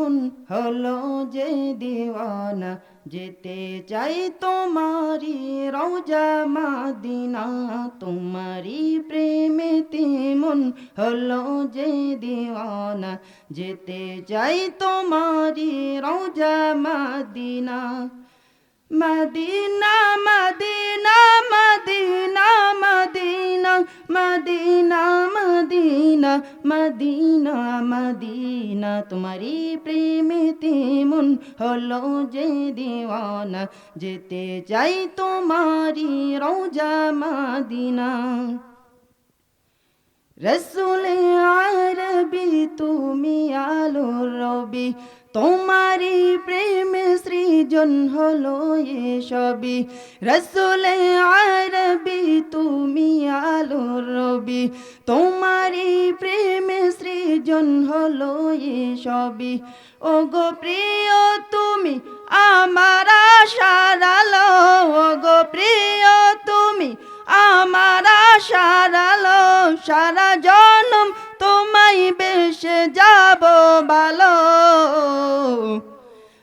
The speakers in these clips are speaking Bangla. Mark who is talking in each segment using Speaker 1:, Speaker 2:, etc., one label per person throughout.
Speaker 1: মন হলো যে দিওয়ানা, যেতে চাই তোমারি রওজা মাদিনা। তোমারি প্রেমেতে মন হলো যে দিওয়ানা, যেতে চাই তোমারি রওজা Medina. Medina Medina Medina Medina Medina Medina Medina Medina তোমারি প্রেমেতে মন হলো যে দিওয়ানা। যেতে চাই তোমারি রওজা মদিনা। রসুলে আরবি, তুমি আলো রবি। তোমারি প্রেমে সৃজন হলো এ সবই রসুলে আরবি, তুমি আলো রবি। তোমারি সৃজন হলো সবই? ও গো প্রিয়, তুমি আমার সারালো ও গো প্রিয়, তুমি আমার সারালো সারা জনম তোমায় বেশ যাব ভালো।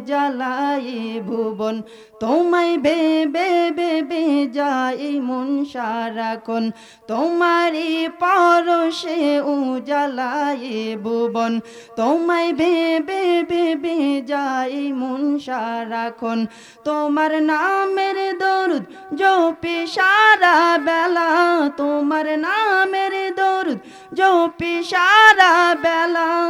Speaker 1: উজালায় ভুবন। তোমায় বেবে বেবে যায় মন সারাক্ষণ। তোমারি পরশে উজালায় ভুবন। তোমায় বেবে বেবে যায় মন সারাক্ষণ। তোমার নামের দরুদ জপে সারা বেলা। তোমার নামের দরুদ জপে সারা বেলা।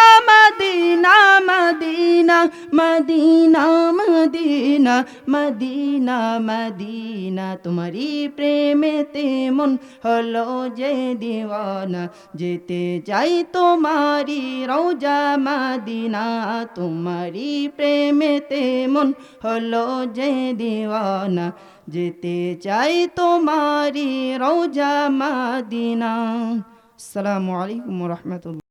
Speaker 1: Medina Medina Medina Medina. তোমারি প্রেমেতে মন হলো যে দিওয়ানা। যেতে চাই তোমারি রওজা মদিনা। তোমারি প্রেমেতে মন হলো যে দিওয়ানা। যেতে চাই তোমারি রওজা মদিনা। আসসালামু আলাইকুম রহমতুল্লাহ।